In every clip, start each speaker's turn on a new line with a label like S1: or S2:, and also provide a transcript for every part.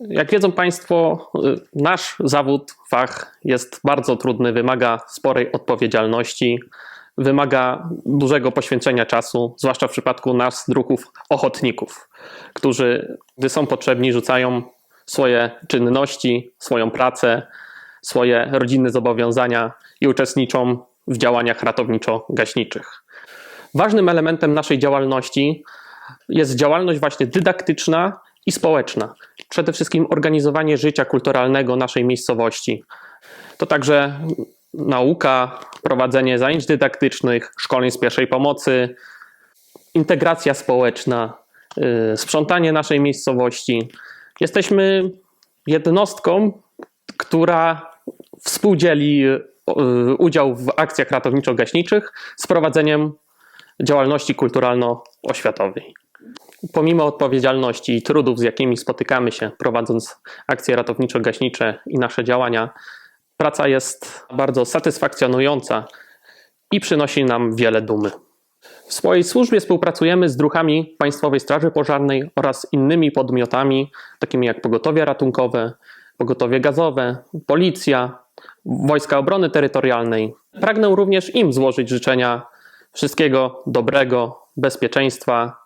S1: Jak wiedzą Państwo, nasz zawód, fach jest bardzo trudny, wymaga sporej odpowiedzialności, wymaga dużego poświęcenia czasu, zwłaszcza w przypadku nas, druhów ochotników, którzy, gdy są potrzebni, rzucają swoje czynności, swoją pracę, swoje rodzinne zobowiązania i uczestniczą w działaniach ratowniczo-gaśniczych. Ważnym elementem naszej działalności jest działalność właśnie dydaktyczna i społeczna. Przede wszystkim organizowanie życia kulturalnego naszej miejscowości. To także nauka, prowadzenie zajęć dydaktycznych, szkoleń z pierwszej pomocy, integracja społeczna, y, sprzątanie naszej miejscowości. Jesteśmy jednostką, która współdzieli y, udział w akcjach ratowniczo-gaśniczych z prowadzeniem działalności kulturalno-oświatowej. Pomimo odpowiedzialności i trudów, z jakimi spotykamy się prowadząc akcje ratowniczo-gaśnicze i nasze działania, praca jest bardzo satysfakcjonująca i przynosi nam wiele dumy. W swojej służbie współpracujemy z druhami Państwowej Straży Pożarnej oraz innymi podmiotami, takimi jak pogotowie ratunkowe, pogotowie gazowe, policja, Wojska Obrony Terytorialnej. Pragnę również im złożyć życzenia wszystkiego dobrego, bezpieczeństwa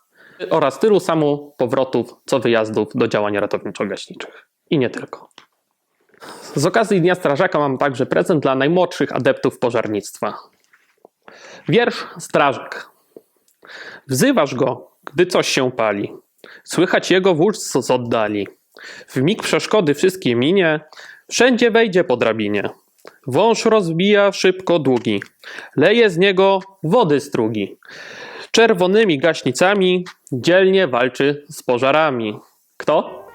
S1: oraz tylu samo powrotów, co wyjazdów do działań ratowniczo-gaśniczych. I nie tylko. Z okazji Dnia Strażaka mam także prezent dla najmłodszych adeptów pożarnictwa. Wiersz Strażak. Wzywasz go, gdy coś się pali. Słychać jego wóz z oddali. W mig przeszkody wszystkie minie, wszędzie wejdzie po drabinie. Wąż rozbija szybko długi, leje z niego wody strugi. Czerwonymi gaśnicami dzielnie walczy z pożarami. Kto?